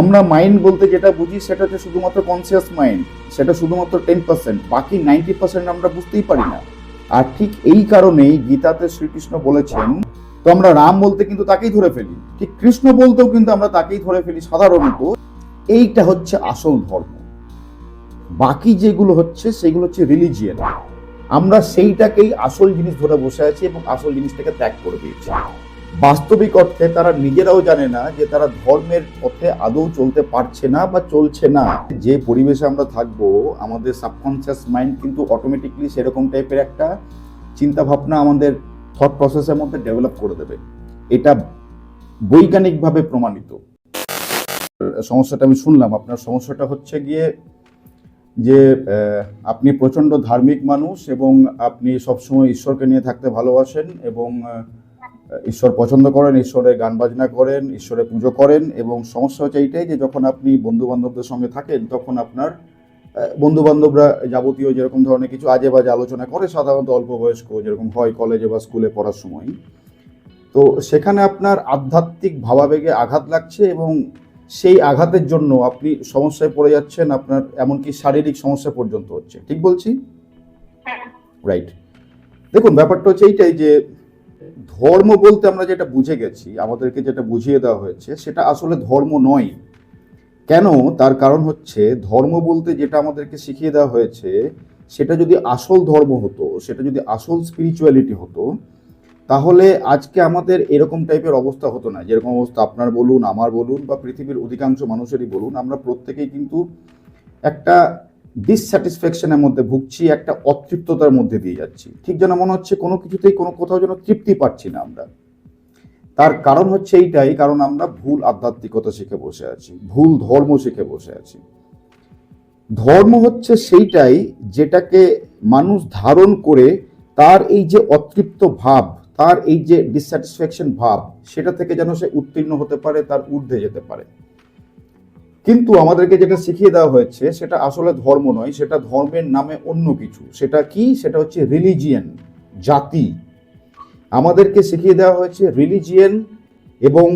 আমরা মাইন্ড বলতে যেটা বুঝি সেটা হচ্ছে শুধুমাত্র কনসিয়াস মাইন্ড সেটা শুধুমাত্র টেন পার্সেন্ট বাকি নাইনটি পার্সেন্ট আমরা বুঝতেই পারি না। আর ঠিক এই কারণেই গীতাতে শ্রীকৃষ্ণ বলেছেন তো আমরা রাম বলতে কিন্তু তাকেই ধরে ফেলি, ঠিক কৃষ্ণ বলতেও কিন্তু আমরা তাকেই ধরে ফেলি সাধারণত, এইটা হচ্ছে আসল ধর্ম। বাকি যেগুলো হচ্ছে সেগুলো হচ্ছে রিলিজিয়ান আমরা সেইটাকেই আসল জিনিস ধরে বসে আছি এবং আসল জিনিসটাকে ত্যাগ করে দিয়েছি। বাস্তবিক অর্থে তারা নিজেরাও জানে না যে তারা ধর্মের পথে আদৌ চলতে পারছে না বা চলছে না। যে পরিবেশে আমরা থাকব, আমাদের সাবকনসিয়াস মাইন্ড কিন্তু অটোমেটিকলি সেরকম টাইপের একটা চিন্তা ভাবনা আমাদের থট প্রসেসের মধ্যে ডেভেলপ করে দেবে। এটা বৈজ্ঞানিকভাবে প্রমাণিত। সমস্যাটা আমি শুনলাম। আপনার সমস্যাটা হচ্ছে গিয়ে যে আপনি প্রচণ্ড ধার্মিক মানুষ এবং আপনি সবসময় ঈশ্বরকে নিয়ে থাকতে ভালোবাসেন এবং ঈশ্বর পছন্দ করেন ঈশ্বরের গান বাজনা করেন ঈশ্বরের পুজো করেন এবং সমস্যা হচ্ছে এইটাই যে যখন আপনি বন্ধু বান্ধবদের সঙ্গে থাকেন তখন আপনার বন্ধু বান্ধবরা যাবতীয় যেরকম ধরনের কিছু আজে বাজে আলোচনা করে সাধারণত অল্প বয়স্ক যেরকম হয় কলেজে বা স্কুলে পড়ার সময়। তো সেখানে আপনার আধ্যাত্মিক ভাবাবেগে আঘাত লাগছে এবং সেই আঘাতের জন্য আপনি সমস্যায় পড়ে যাচ্ছেন আপনার এমনকি শারীরিক সমস্যা পর্যন্ত হচ্ছে। ঠিক বলছি? হ্যাঁ। রাইট দেখুন ব্যাপারটা হচ্ছে এইটাই যে ধর্ম বলতে আমরা যেটা বুঝে গেছি, আমাদেরকে যেটা বুঝিয়ে দেওয়া হয়েছে, সেটা আসলে ধর্ম নয়। কেন? তার কারণ হচ্ছে ধর্ম বলতে যেটা আমাদেরকে শিখিয়ে দেওয়া হয়েছে, সেটা যদি আসল ধর্ম হতো, সেটা যদি আসল স্পিরিচুয়ালিটি হতো, তাহলে আজকে আমাদের এরকম টাইপের অবস্থা হতো না। যেরকম অবস্থা আপনার বলুন, আমার বলুন বা পৃথিবীর অধিকাংশ মানুষেরই বলুন, আমরা প্রত্যেকেই কিন্তু একটা ডিসস্যাটিসফ্যাকশনের মধ্যে ভুগছি, একটা অতৃপ্ততার মধ্যে দিয়ে যাচ্ছি। ঠিক যেন মনে হচ্ছে কোনো কিছুতেই কোনো কোথাও যেন তৃপ্তি পাচ্ছি না আমরা। তার কারণ হচ্ছে এইটাই, কারণ আমরা ভুল আধ্যাত্মিকতা শিখে বসে আছি, ভুল ধর্ম শিখে বসে আছি। ধর্ম হচ্ছে সেইটাই যেটাকে মানুষ ধারণ করে তার এই যে অতৃপ্ত ভাব, তার এই যে ডিসস্যাটিসফ্যাকশন ভাব, সেটা থেকে যেন সে উত্তীর্ণ হতে পারে, তার ঊর্ধ্বে যেতে পারে। কিন্তু আমাদেরকে যেটা শিখিয়ে দেওয়া হয়েছে, সেটা আসলে ধর্ম নয়, সেটা ধর্মের নামে অন্য কিছু। সেটা কি? সেটা হচ্ছে রিলিজিয়ান জাতি। আমাদেরকে শিখিয়ে দেওয়া হয়েছে রিলিজিয়ান এবং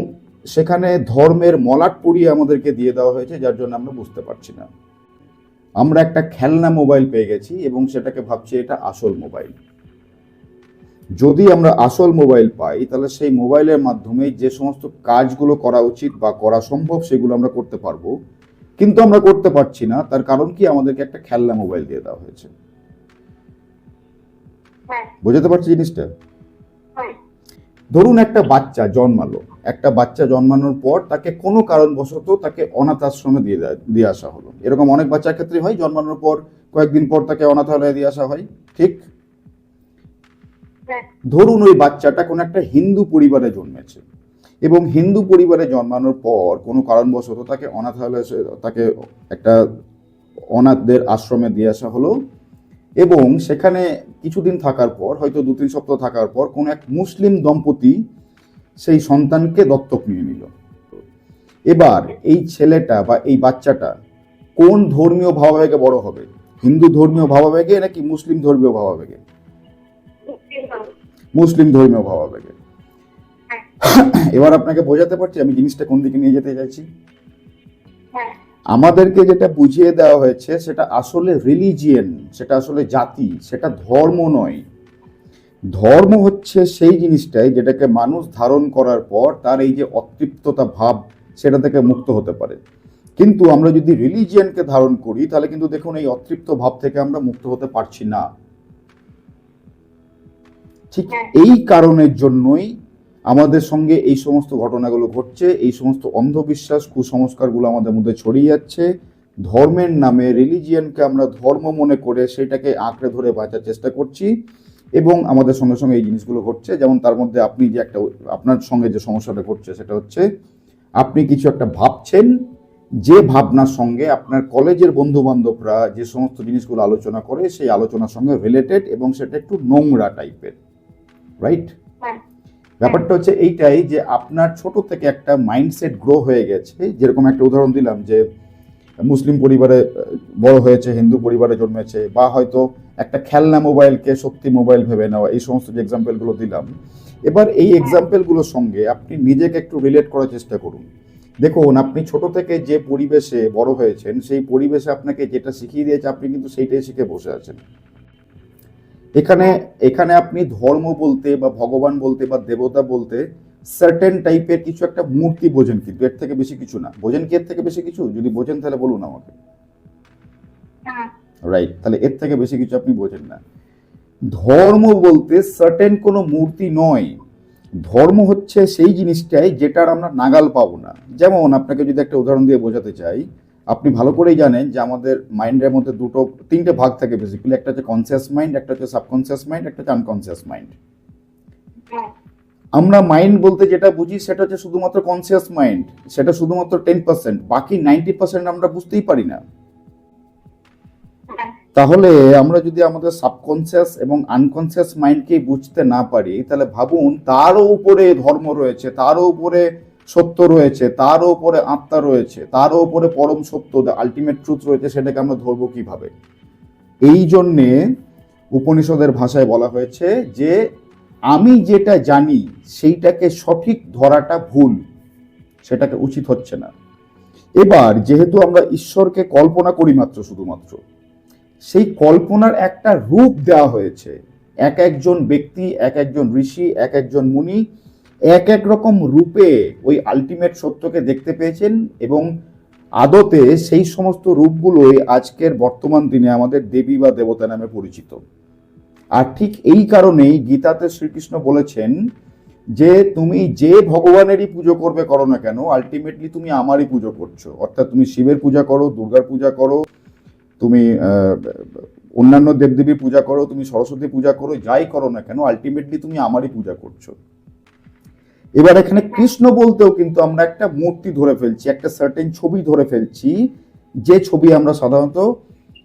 সেখানে ধর্মের মলাট পরিয়ে আমাদেরকে দিয়ে দেওয়া হয়েছে, যার জন্য আমরা বুঝতে পারছি না। আমরা একটা খেলনা মোবাইল পেয়ে গেছি এবং সেটাকে ভাবছি এটা আসল মোবাইল যদি আমরা আসল মোবাইল পাই তাহলে সেই মোবাইলের মাধ্যমে যে সমস্ত কাজগুলো করা উচিত বা করা সম্ভব সেগুলো আমরা করতে পারব। কিন্তু আমরা করতে পারছি না তার কারণ কি? আমাদেরকে একটা খেলনা মোবাইল দিয়ে দেওয়া হয়েছে। হ্যাঁ। বোঝাতে পারছি জিনিসটা? হ্যাঁ। ধরুন একটা বাচ্চা জন্মালো। একটা বাচ্চা জন্মানোর পর তাকে কোনো কারণবশত তাকে অনাথ আশ্রমে দিয়ে দেয়- দিয়ে আসা হলো। এরকম অনেক বাচ্চার ক্ষেত্রে হয় জন্মানোর পর কয়েকদিন পর তাকে অনাথালয়ে দিয়ে আসা হয়। ঠিক? ধরুন ওই বাচ্চাটা কোনো একটা হিন্দু পরিবারে জন্মেছে এবং হিন্দু পরিবারে জন্মানোর পর কোনো কারণবশত তাকে অনাথালয়ে তাকে একটা অনাথদের আশ্রমে দিয়ে আসা হলো এবং সেখানে কিছুদিন থাকার পর, হয়তো দু তিন সপ্তাহ থাকার পর কোনো এক মুসলিম দম্পতি সেই সন্তানকে দত্তক নিয়ে নিল। এবার এই ছেলেটা বা এই বাচ্চাটা কোন ধর্মীয় ভাবাবেগে বড় হবে? হিন্দু ধর্মীয় ভাবাবেগে নাকি মুসলিম ধর্মীয় ভাবাবেগে? মুসলিম ধর্মীয় ভাবাবেগে এবার আপনাকে বোঝাতে পারছি আমি জিনিসটা কোন দিকে নিয়ে যেতে চাইছি। হ্যাঁ। আমাদেরকে যেটা বুঝিয়ে দেওয়া হয়েছে সেটা আসলে রিলিজিয়ান সেটা আসলে জাতি সেটা ধর্ম নয়। ধর্ম হচ্ছে সেই জিনিসটাই যেটাকে মানুষ ধারণ করার পর তার এই যে অতৃপ্ততা ভাব সেটা থেকে মুক্ত হতে পারে। কিন্তু আমরা যদি রিলিজিয়ানকে ধারণ করি তাহলে কিন্তু দেখুন এই অতৃপ্ত ভাব থেকে আমরা মুক্ত হতে পারছি না। ঠিক এই কারণের জন্যই আমাদের সঙ্গে এই সমস্ত ঘটনাগুলো ঘটছে এই সমস্ত অন্ধবিশ্বাস কুসংস্কারগুলো আমাদের মধ্যে ছড়িয়ে যাচ্ছে। ধর্মের নামে রিলিজিয়ানকে আমরা ধর্ম মনে করে সেটাকে আঁকড়ে ধরে বাঁচার চেষ্টা করছি এবং আমাদের সঙ্গে সঙ্গে এই জিনিসগুলো ঘটছে। যেমন তার মধ্যে আপনি যে একটা আপনার সঙ্গে যে সমস্যাটা ঘটছে সেটা হচ্ছে আপনি কিছু একটা ভাবছেন যে ভাবনার সঙ্গে আপনার কলেজের বন্ধু বান্ধবরা যে সমস্ত জিনিসগুলো আলোচনা করে সেই আলোচনার সঙ্গে রিলেটেড এবং সেটা একটু নোংরা টাইপের রাইট হ্যাঁ ব্যাপারটা হচ্ছে এইটাই যে আপনার ছোট থেকে একটা মাইন্ডসেট গ্রো হয়ে গেছে। যেরকম একটা উদাহরণ দিলাম যে মুসলিম পরিবারে বড় হয়েছে হিন্দু পরিবারে জন্মেছে বা হয়তো একটা খেলনা মোবাইলকে সত্যি মোবাইল ভেবে নেওয়া এই সমস্ত যে এক্সাম্পলগুলো দিলাম। এবার এই এক্সাম্পলগুলোর সঙ্গে আপনি নিজেকে একটু রিলেট করার চেষ্টা করুন। দেখুন আপনি ছোট থেকে যে পরিবেশে বড় হয়েছেন সেই পরিবেশে আপনাকে যেটা শিখিয়ে দিয়েছে আপনি কিন্তু সেইটাই শিখে বসে আছেন। এখানে এখানে আপনি ধর্ম বলতে বা ভগবান বলতে বা দেবতা বলতে সার্টেন টাইপের কিছু একটা মূর্তি বোঝেন কিন্তু এর থেকে বেশি কিছু না। বোঝেন কি এর থেকে বেশি কিছু? যদি বোঝেন তাহলে বলুন আমাকে। রাইট তাহলে এর থেকে বেশি কিছু আপনি বোঝেন না। ধর্ম বলতে সার্টেন কোনো মূর্তি নয়। ধর্ম হচ্ছে সেই জিনিসটাই যেটার আমরা নাগাল পাবো না। যেমন আপনাকে যদি একটা উদাহরণ দিয়ে বোঝাতে চাই আপনি ভালো করেই জানেন যে আমাদের মাইন্ডের মধ্যে দুটো তিনটে ভাগ থাকে বেসিক্যালি একটা হচ্ছে কনসিয়াস মাইন্ড একটা হচ্ছে সাবকনসিয়াস মাইন্ড একটা হচ্ছে আনকনসিয়াস মাইন্ড হ্যাঁ। আমরা মাইন্ড বলতে যেটা বুঝি সেটা হচ্ছে শুধুমাত্র কনসিয়াস মাইন্ড সেটা শুধুমাত্র টেন পার্সেন্ট বাকি নাইনটি পার্সেন্ট আমরা বুঝতেই পারি না। হ্যাঁ। তাহলে আমরা যদি আমাদের সাবকনসিয়াস এবং আনকনসিয়াস মাইন্ডকেই বুঝতে না পারি তাহলে ভাবুন তারও উপরে ধর্ম রয়েছে তারও উপরে সত্য রয়েছে তারও উপরে আত্মা রয়েছে তারও উপরে পরম সত্য আলটিমেট ট্রুথ রয়েছে, সেটাকে আমরা ধরবো কীভাবে? এই জন্যে উপনিষদের ভাষায় বলা হয়েছে যে, আমি যেটা জানি, সেইটাকে সঠিক ধরাটা ভুল, সেটাকে উচিত হচ্ছে না। এবার, যেহেতু আমরা ঈশ্বরকে কল্পনা করি মাত্র শুধুমাত্র, সেই কল্পনার একটা রূপ দেওয়া হয়েছে, এক একজন ব্যক্তি, এক একজন ঋষি, এক একজন মুনি এক এক রকম রূপে ওই আলটিমেট সত্যকে দেখতে পেয়েছেন এবং আদতে সেই সমস্ত রূপগুলোই আজকের বর্তমান দিনে আমাদের দেবী বা দেবতা নামে পরিচিত। আর ঠিক এই কারণেই গীতাতে শ্রীকৃষ্ণ বলেছেন যে, তুমি যে ভগবানেরই পুজো করবে করো না কেন আলটিমেটলি তুমি আমারই পুজো করছ। অর্থাৎ তুমি শিবের পূজা করো, দুর্গার পূজা করো, তুমি অন্যান্য দেবদেবীর পূজা করো, তুমি সরস্বতী পূজা করো, যাই করো না কেন আলটিমেটলি তুমি আমারই পূজা করছ। এবার এখানে কৃষ্ণ বলতেও কিন্তু আমরা একটা মূর্তি ধরে ফেলছি, একটা সার্টেন ছবি ধরে ফেলছি। যে ছবি আমরা সাধারণত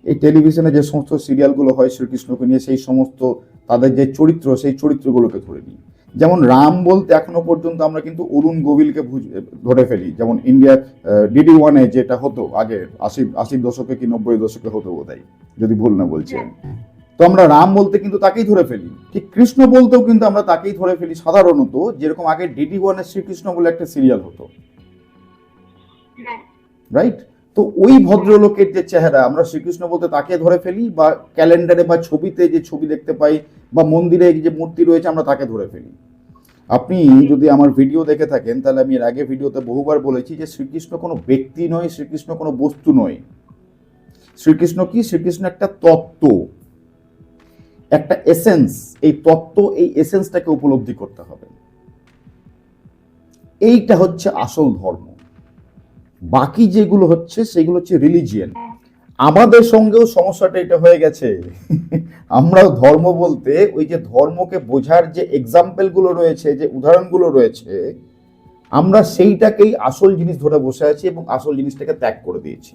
এই টেলিভিশনে যে সমস্ত সিরিয়ালগুলো হয় শ্রীকৃষ্ণকে নিয়ে, সেই সমস্ত তাদের যে চরিত্র, সেই চরিত্রগুলোকে ধরে নিই। যেমন রাম বলতে এখনও পর্যন্ত আমরা কিন্তু অরুণ গোবিলকে ধরে ফেলি। যেমন ইন্ডিয়া ডিডি ওয়ানে যেটা হতো, আগে আশি আশির দশকে কি নব্বই দশকে হতো বোধহয়, যদি ভুল না বলছি আমি। তো আমরা রাম বলতে কিন্তু তাকেই ধরে ফেলি। ঠিক কৃষ্ণ বলতেও কিন্তু আমরা তাকেই ধরে ফেলি সাধারণত, যেরকম আগে ডিডি ওয়ানে শ্রীকৃষ্ণ বলে একটা সিরিয়াল হতো। রাইট তো ওই ভদ্রলোকের যে চেহারা, আমরা শ্রীকৃষ্ণ বলতে তাকে ধরে ফেলি বা ক্যালেন্ডারে বা ছবিতে যে ছবি দেখতে পাই বা মন্দিরে যে মূর্তি রয়েছে, আমরা তাকে ধরে ফেলি। আপনি যদি আমার ভিডিও দেখে থাকেন, তাহলে আমি এর আগে ভিডিওতে বহুবার বলেছি যে শ্রীকৃষ্ণ কোনো ব্যক্তি নয়, শ্রীকৃষ্ণ কোনো বস্তু নয়। শ্রীকৃষ্ণ কি? শ্রীকৃষ্ণ একটা তত্ত্ব। একটা এসেন্স এই তত্ত্ব এই এসেন্সটাকে উপলব্ধি করতে হবে। এইটা হচ্ছে আসল ধর্ম। বাকি যেগুলো হচ্ছে সেগুলো হচ্ছে রিলিজিয়ান আমাদের সঙ্গেও সমস্যাটা এটা হয়ে গেছে। আমরাও ধর্ম বলতে ওই যে ধর্মকে বোঝার যে এক্সাম্পলগুলো রয়েছে যে উদাহরণগুলো রয়েছে আমরা সেইটাকেই আসল জিনিস ধরে বসে আছি এবং আসল জিনিসটাকে ত্যাগ করে দিয়েছি।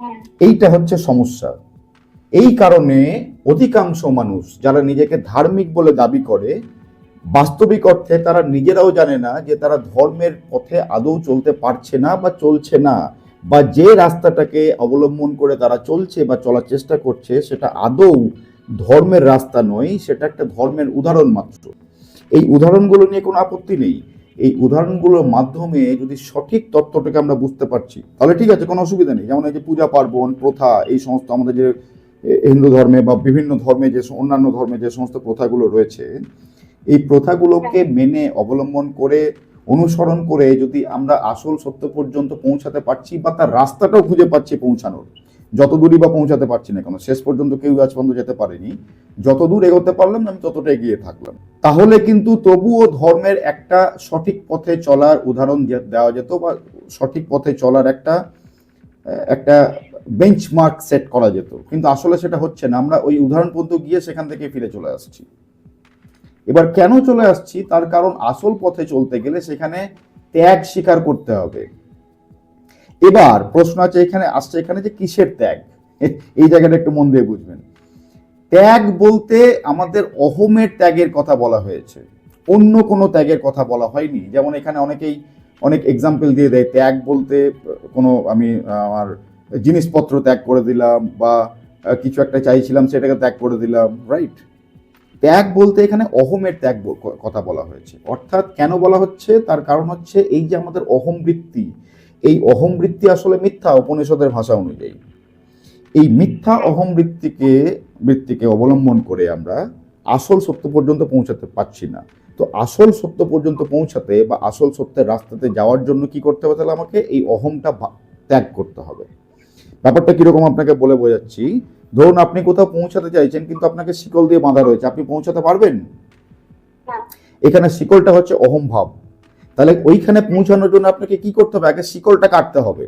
হ্যাঁ। এইটা হচ্ছে সমস্যা। এই কারণে অধিকাংশ মানুষ যারা নিজেকে ধার্মিক বলে দাবি করে, বাস্তবিক অর্থে তারা নিজেরাও জানে না যে তারা ধর্মের পথে আদৌ চলতে পারছে না বা চলছে না, বা যে রাস্তাটাকে অবলম্বন করে তারা চলছে বা চলার চেষ্টা করছে সেটা আদৌ ধর্মের রাস্তা নয়, সেটা একটা ধর্মের উদাহরণ মাত্র। এই উদাহরণগুলো নিয়ে কোনো আপত্তি নেই। এই উদাহরণগুলোর মাধ্যমে যদি সঠিক তত্ত্বটাকে আমরা বুঝতে পারছি, তাহলে ঠিক আছে, কোনো অসুবিধা নেই। যেমন এই যে পূজা পার্বণ, প্রথা, এই সমস্ত আমাদের যে হিন্দু ধর্মে বা বিভিন্ন ধর্মে যে অন্যান্য ধর্মে যে সমস্ত প্রথাগুলো রয়েছে এই প্রথাগুলোকে মেনে অবলম্বন করে অনুসরণ করে যদি আমরা আসল সত্য পর্যন্ত পৌঁছাতে পারছি বা তার রাস্তাটাও খুঁজে পাচ্ছি পৌঁছানোর যত দূরই বা পৌঁছাতে পারছি না কেন শেষ পর্যন্ত কেউ আজ পর্যন্ত যেতে পারেনি যত দূর এগোতে পারলাম আমি ততটা এগিয়ে থাকলাম। তাহলে কিন্তু তবুও ধর্মের একটা সঠিক পথে চলার উদাহরণ দেওয়া যেত বা সঠিক পথে চলার একটা একটা বেঞ্চমার্ক সেট করা যেত। কিন্তু আসলে সেটা হচ্ছে না। আমরা ওই উদাহরণ পর্যন্ত গিয়ে সেখান থেকে ফিরে চলে আসছি। এবার কেন চলে আসছি? তার কারণ আসল পথে চলতে গেলে সেখানে ত্যাগ স্বীকার করতে হবে। এবার প্রশ্ন আছে এখানে, আসছে এখানে যে কিসের ত্যাগ? এই জায়গাটা একটু মন দিয়ে বুঝবেন। ত্যাগ বলতে আমাদের অহমের ত্যাগের কথা বলা হয়েছে। অন্য কোনো ত্যাগের কথা বলা হয়নি। যেমন এখানে অনেকেই অনেক এক্সাম্পল দিয়ে দেয়। ত্যাগ বলতে কোনো, আমি, আমার জিনিসপত্র ত্যাগ করে দিলাম বা কিছু একটা চাইছিলাম সেটাকে ত্যাগ করে দিলাম রাইট ত্যাগ বলতে এখানে অহমের ত্যাগ কথা বলা হয়েছে। অর্থাৎ কেন বলা হচ্ছে? তার কারণ হচ্ছে এই যে আমাদের অহম বৃত্তি এই অহম বৃত্তি আসলে মিথ্যা উপনিষদের ভাষা অনুযায়ী। এই মিথ্যা অহম বৃত্তিকে বৃত্তিকে অবলম্বন করে আমরা আসল সত্য পর্যন্ত পৌঁছাতে পারছি না। তো আসল সত্য পর্যন্ত পৌঁছাতে বা আসল সত্যের রাস্তাতে যাওয়ার জন্য কি করতে হবে তাহলে আমাকে এই অহমটা ত্যাগ করতে হবে। ব্যাপারটা কীরকম আপনাকে বলে বোঝাচ্ছি। ধরুন আপনি কোথাও পৌঁছাতে চাইছেন কিন্তু আপনাকে শিকল দিয়ে বাঁধা রয়েছে। আপনি পৌঁছাতে পারবেন? এখানে শিকলটা হচ্ছে অহম ভাব তাহলে ওইখানে পৌঁছানোর জন্য আপনাকে কি করতে হবে? আগে শিকলটা কাটতে হবে।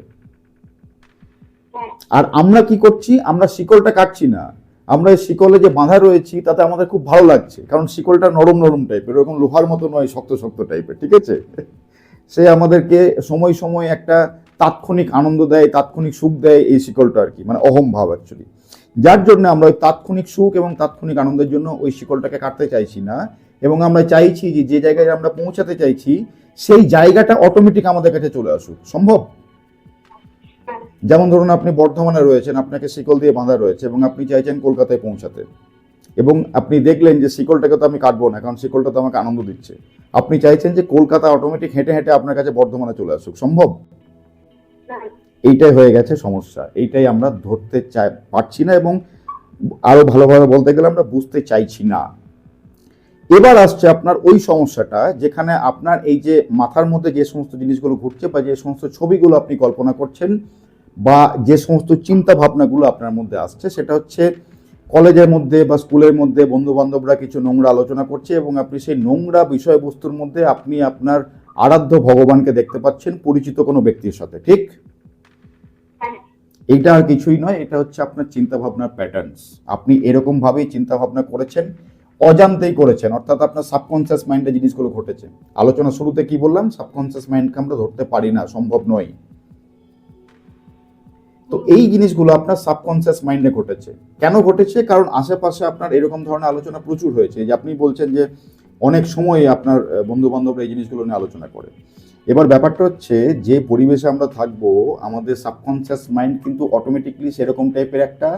হ্যাঁ। আর আমরা কি করছি? আমরা শিকলটা কাটছি না। আমরা এই শিকলে যে বাঁধা রয়েছি তাতে আমাদের খুব ভালো লাগছে। কারণ শিকলটা নরম নরম টাইপের এরকম লোহার মতো নয় শক্ত শক্ত টাইপের ঠিক আছে? সে আমাদেরকে সময় সময় একটা তাৎক্ষণিক আনন্দ দেয়, তাৎক্ষণিক সুখ দেয় এই শিকলটা আর কি মানে অহম ভাব অ্যাকচুয়ালি যার জন্য আমরা ওই তাৎক্ষণিক সুখ এবং তাৎক্ষণিক আনন্দের জন্য ওই শিকলটাকে কাটতে চাইছি না, এবং আমরা চাইছি যে যে জায়গায় আমরা পৌঁছাতে চাইছি, সেই জায়গাটা অটোমেটিক আমাদের কাছে চলে আসুক। সম্ভব? যেমন ধরুন আপনি বর্ধমানে রয়েছেন, আপনাকে শিকল দিয়ে বাঁধা রয়েছে, এবং আপনি চাইছেন কলকাতায় পৌঁছাতে। এবং আপনি দেখলেন যে, শিকলটাকে তো আমি কাটবো না, কারণ শিকলটা তো আমাকে আনন্দ দিচ্ছে। আপনি চাইছেন যে, কলকাতা অটোমেটিক হেঁটে হেঁটে আপনার কাছে বর্ধমানে চলে আসুক। সম্ভব? এইটাই হয়ে গেছে সমস্যা। এইটাই আমরা ধরতে চাই, পারছি না এবং আরও ভালোভাবে বলতে গেলে আমরা বুঝতে চাইছি না। এবার আসছে আপনার ওই সমস্যাটা, যেখানে আপনার এই যে মাথার মধ্যে যে সমস্ত জিনিসগুলো ঘুরছে বা যে সমস্ত ছবিগুলো আপনি কল্পনা করছেন বা যে সমস্ত চিন্তা ভাবনাগুলো আপনার মধ্যে আসছে, সেটা হচ্ছে কলেজের মধ্যে বা স্কুলের মধ্যে বন্ধু বান্ধবরা কিছু নোংরা আলোচনা করছে এবং আপনি সেই নোংরা বিষয়বস্তুর মধ্যে আপনি আপনার আরাধ্য ভগবানকে দেখতে পাচ্ছেন পরিচিত কোনো ব্যক্তির সাথে ঠিক? হ্যাঁ। এইটা আর কিছুই নয় এটা হচ্ছে আপনার চিন্তা ভাবনার প্যাটার্নস আপনি এরকম ভাবেই চিন্তা ভাবনা করেছেন অজান্তেই করেছেন অর্থাৎ আপনার সাবকনসিয়াস মাইন্ডে জিনিসগুলো ঘটেছে। আলোচনা শুরুতে কি বললাম? সাবকনসিয়াস মাইন্ডকে আমরা ধরতে পারি না সম্ভব নয়। তো এই জিনিসগুলো আপনার সাবকনসিয়াস মাইন্ডে ঘটেছে। কেন ঘটেছে? কারণ আশেপাশে আপনার এরকম ধরনের আলোচনা প্রচুর হয়েছে। যে আপনি বলছেন যে অনেক সময় আপনার বন্ধু বান্ধবরা এই জিনিসগুলো নিয়ে আলোচনা করে। এবার ব্যাপারটা হচ্ছে যে পরিবেশে আমরা থাকব আমাদের সাবকনসিয়াস মাইন্ড কিন্তু অটোমেটিকলি সেরকম টাইপের একটা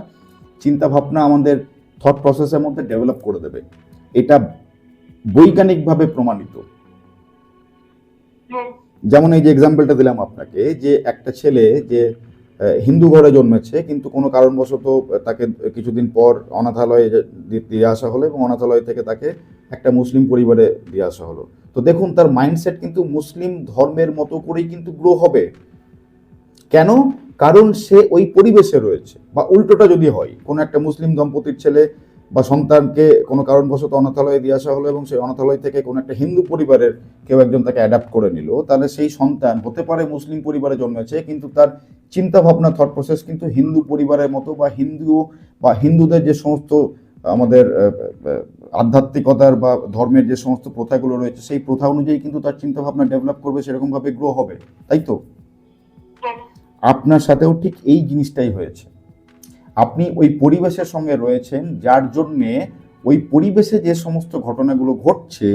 চিন্তা ভাবনা আমাদের থট প্রসেসের মধ্যে ডেভেলপ করে দেবে। এটা বৈজ্ঞানিকভাবে প্রমাণিত। হ্যাঁ। যেমন এই যে এক্সাম্পলটা দিলাম আপনাকে যে একটা ছেলে যে হিন্দু ঘরে জন্মেছে, কিন্তু কোনো কারণবশত তাকে কিছুদিন পর অনাথালয়ে দিয়ে আসা হলো এবং অনাথালয় থেকে তাকে একটা মুসলিম পরিবারে দিয়ে আসা হলো। তো দেখুন, তার মাইন্ডসেট কিন্তু মুসলিম ধর্মের মতো করেই কিন্তু গ্রো হবে। কেন? কারণ সে ওই পরিবেশে রয়েছে, বা উল্টোটা যদি হয়, কোনো একটা মুসলিম দম্পতির ছেলে বা সন্তানকে কোনো কারণবশত অনাথালয়ে দিয়ে আসা হলো এবং সেই অনাথালয় থেকে কোনো একটা হিন্দু পরিবারের কেউ একজন তাকে অ্যাডাপ্ট করে নিল। তাহলে সেই সন্তান হতে পারে মুসলিম পরিবারে জন্মেছে কিন্তু তার চিন্তা ভাবনা থট প্রসেস কিন্তু হিন্দু পরিবারের মতো বা হিন্দু বা হিন্দুদের যে সমস্ত আমাদের আধ্যাত্মিকতার বা ধর্মের যে সমস্ত প্রথাগুলো রয়েছে সেই প্রথা অনুযায়ী কিন্তু তার চিন্তা ভাবনা ডেভেলপ করবে সেরকমভাবে গ্রো হবে। তাই তো? হ্যাঁ। আপনার সাথেও ঠিক এই জিনিসটাই হয়েছে। আপনি ওই পরিবেশের সঙ্গে রয়েছেন, যার জন্যে ওই পরিবেশে যে সমস্ত ঘটনাগুলো ঘটছে,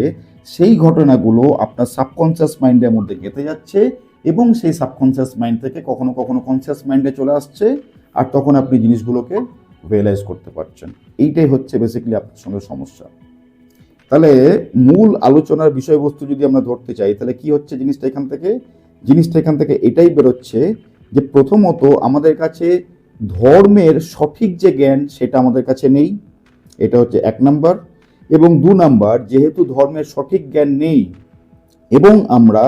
সেই ঘটনাগুলো আপনার সাবকনসিয়াস মাইন্ডের মধ্যে গেঁথে যাচ্ছে এবং সেই সাবকনসিয়াস মাইন্ড থেকে কখনো কখনো কনসিয়াস মাইন্ডে চলে আসছে আর তখন আপনি জিনিসগুলোকে রিয়েলাইজ করতে পারছেন। এইটাই হচ্ছে বেসিক্যালি আপনার সঙ্গে সমস্যা। তাহলে মূল আলোচনার বিষয়বস্তু যদি আমরা ধরতে চাই, তাহলে কি হচ্ছে জিনিসটা এখান থেকে? জিনিসটা এখান থেকে এটাই বেরোচ্ছে যে প্রথমত আমাদের কাছে ধর্মের সঠিক যে জ্ঞান সেটা আমাদের কাছে নেই, এটা হচ্ছে এক নাম্বার। এবং দু নাম্বার, যেহেতু ধর্মের সঠিক জ্ঞান নেই এবং আমরা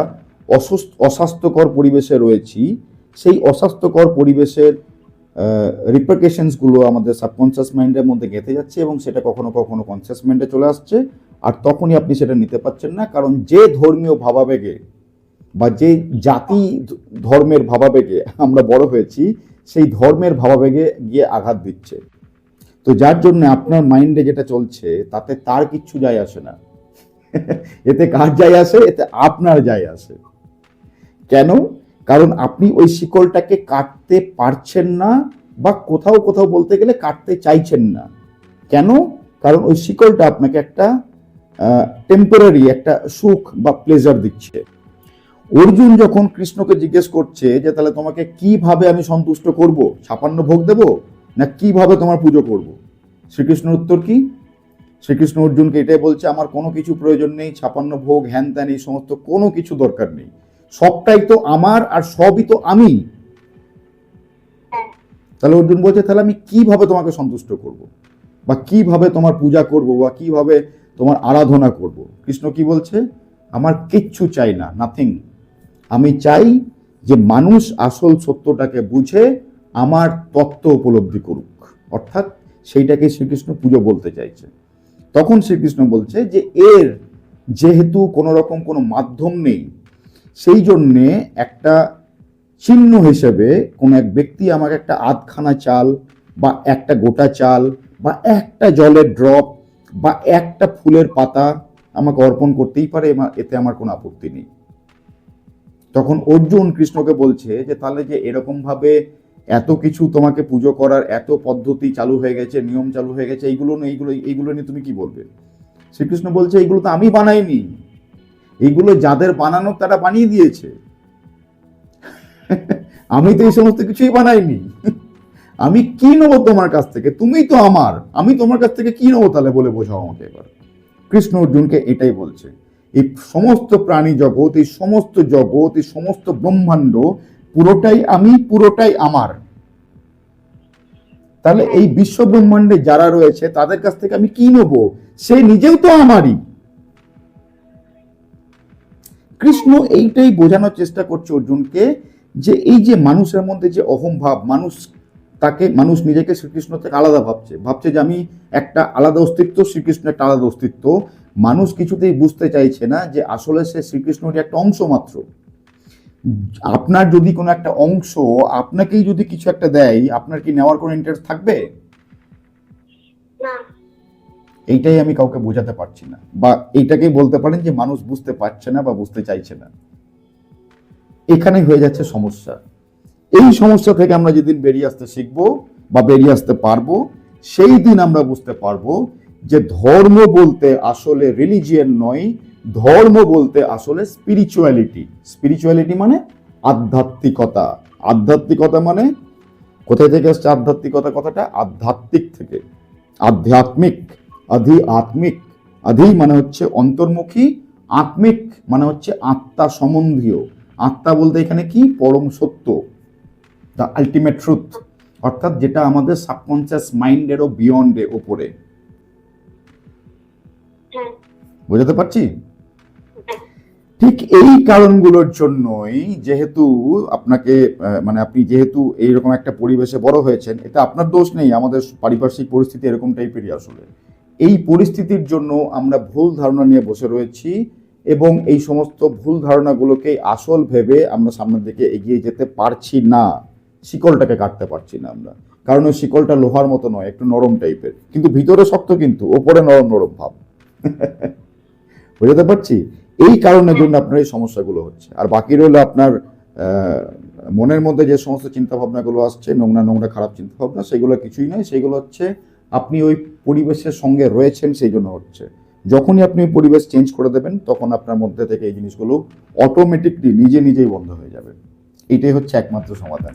অসুস্থ, অস্বাস্থ্যকর পরিবেশে রয়েছি, সেই অস্বাস্থ্যকর পরিবেশের রিপ্রিকেশনসগুলো আমাদের সাবকনসিয়াস মাইন্ডের মধ্যে গেঁথে যাচ্ছে এবং সেটা কখনো কখনো কনসিয়াস মাইন্ডে চলে আসছে। আর তখনই আপনি সেটা নিতে পারছেন না, কারণ যে ধর্মীয় ভাবাবেগে বা যে জাতি ধর্মের ভাবাবেগে আমরা বড় হয়েছি সেই ধর্মের ভাবাবেগে গিয়ে আঘাত দিচ্ছে। তো যার জন্য আপনার মাইন্ডে যেটা চলছে, তাতে তার কিচ্ছু যায় আসে না। এতে কার যায় আসে? এতে আপনার যায় আসে। কেন? কারণ আপনি ওই শিকলটাকে কাটতে পারছেন না বা কোথাও কোথাও বলতে গেলে কাটতে চাইছেন না। কেন? কারণ ওই শিকলটা আপনাকে একটা টেম্পোরারি একটা সুখ বা প্লেজার দিচ্ছে। অর্জুন যখন কৃষ্ণকে জিজ্ঞেস করছে যে, তাহলে তোমাকে কীভাবে আমি সন্তুষ্ট করব? ছাপান্ন ভোগ দেব? না কীভাবে তোমার পুজো করব? শ্রীকৃষ্ণের উত্তর কি? শ্রীকৃষ্ণ অর্জুনকে এটাই বলছে, আমার কোনো কিছু প্রয়োজন নেই, ছাপান্ন ভোগ হ্যান ত্যান এই সমস্ত কোনো কিছু দরকার নেই। সবটাই তো আমার আর সবই তো আমি। তাহলে অর্জুন বলছে, তাহলে আমি কীভাবে তোমাকে সন্তুষ্ট করব? বা কীভাবে তোমার পূজা করব? বা কীভাবে তোমার আরাধনা করব? কৃষ্ণ কি বলছে, আমার কিচ্ছু চাই না নাথিং আমি চাই যে মানুষ আসল সত্যটাকে বুঝে আমার তত্ত্ব উপলব্ধি করুক। অর্থাৎ সেইটাকে শ্রীকৃষ্ণ পুজো বলতে চাইছে। তখন শ্রীকৃষ্ণ বলছে যে এর যেহেতু কোনো রকম কোনো মাধ্যম নেই, সেই জন্যে একটা চিহ্ন হিসেবে কোনো এক ব্যক্তি আমাকে একটা আধখানা চাল বা একটা গোটা চাল বা একটা জলের ড্রপ বা একটা ফুলের পাতা আমাকে অর্পণ করতেই পারে, এতে আমার কোনো আপত্তি নেই। তখন অর্জুন কৃষ্ণকে বলছে যে, তাহলে যে এরকম ভাবে এত কিছু তোমাকে পুজো করার এত পদ্ধতি চালু হয়ে গেছে, নিয়ম চালু হয়ে গেছে, এইগুলো এইগুলো এইগুলো নিয়ে তুমি কি বলবে? শ্রীকৃষ্ণ বলছে, এইগুলো তো আমি বানাইনি। এইগুলো যাদের বানানো তারা বানিয়ে দিয়েছে। আমি তো এই সমস্ত কিছুই বানাইনি। আমি কি নেব তোমার কাছ থেকে? তুমি তো আমার। আমি তোমার কাছ থেকে কি নেব তাহলে বলে বোঝাও আমাকে এবার। কৃষ্ণ অর্জুনকে এটাই বলছে। এই সমস্ত প্রাণী জগৎ, এই সমস্ত জগৎ, এই সমস্ত ব্রহ্মাণ্ড পুরোটাই আমি, পুরোটাই আমার। তাহলে এই বিশ্ব ব্রহ্মাণ্ডে যারা রয়েছে, তাদের কাছ থেকে আমি কি নেব? সে নিজেও তো আমারই। কৃষ্ণ এইটাই বোঝানোর চেষ্টা করছে অর্জুনকে যে এই যে মানুষের মধ্যে যে অহংভাব, মানুষ তাকে, মানুষ নিজেকে শ্রীকৃষ্ণ থেকে আলাদা ভাবছে। ভাবছে যে আমি একটা আলাদা অস্তিত্ব, শ্রীকৃষ্ণ একটা আলাদা অস্তিত্ব। মানুষ কিছুতেই বুঝতে চাইছে না যে আসলে সে শ্রীকৃষ্ণের একটা অংশ মাত্র। আপনার যদি কোনো একটা অংশ আপনাকেই যদি কিছু একটা দেয় আপনার কি নেওয়ার কোনো ইন্টারেস্ট থাকবে? এইটাই আমি কাউকে বোঝাতে পারছি না। বা এইটাকেই বলতে পারেন যে মানুষ বুঝতে পারছে না বা বুঝতে চাইছে না। এখানে হয়ে যাচ্ছে সমস্যা। এই সমস্যা থেকে আমরা যেদিন বেরিয়ে আসতে শিখব বা বেরিয়ে আসতে পারব সেই দিন আমরা বুঝতে পারব যে ধর্ম বলতে আসলে রিলিজিয়ন নয়, ধর্ম বলতে আসলে স্পিরিচুয়ালিটি স্পিরিচুয়ালিটি মানে আধ্যাত্মিকতা। আধ্যাত্মিকতা মানে কোথায় থেকে আসছে আধ্যাত্মিকতা কথাটা? আধ্যাত্মিক থেকে। আধ্যাত্মিক আধি আত্মিক আধি মানে হচ্ছে অন্তর্মুখী, আত্মিক মানে হচ্ছে আত্মা সম্বন্ধীয়। আত্মা বলতে এখানে কি? পরম সত্য। দ্য আলটিমেট ট্রুথ অর্থাৎ যেটা আমাদের সাবকনসিয়াস মাইন্ডেরও বিয়ন্ডে ওপরে। বোঝাতে পারছি? ঠিক এই কারণগুলোর জন্যই যেহেতু আপনাকে মানে আপনি যেহেতু এইরকম একটা পরিবেশে বড় হয়েছেন, এটা আপনার দোষ নেই, আমাদের পারিপার্শ্বিক পরিস্থিতি এরকম টাইপেরই আসলে। এই পরিস্থিতির জন্য আমরা ভুল ধারণা নিয়ে বসে রয়েছি এবং এই সমস্ত ভুল ধারণাগুলোকে আসল ভেবে আমরা সামনের দিকে এগিয়ে যেতে পারছি না। শিকলটাকে কাটতে পারছি না আমরা। কারণ ওই শিকলটা লোহার মতো নয়, একটু নরম টাইপের। কিন্তু ভিতরে শক্ত কিন্তু, ওপরে নরম নরম ভাব। বুঝতে পারছি? এই কারণের জন্য আপনার এই সমস্যাগুলো হচ্ছে। আর বাকি রইল আপনার মনের মধ্যে যে সমস্ত চিন্তা ভাবনাগুলো আসছে নোংরা নোংরা খারাপ চিন্তা ভাবনা সেগুলো কিছুই নয়। সেগুলো হচ্ছে আপনি ওই পরিবেশের সঙ্গে রয়েছেন সেই জন্য হচ্ছে। যখনই আপনি ওই পরিবেশ চেঞ্জ করে দেবেন তখন আপনার মধ্যে থেকে এই জিনিসগুলো অটোমেটিকলি নিজে নিজেই বন্ধ হয়ে যাবে। এটাই হচ্ছে একমাত্র সমাধান।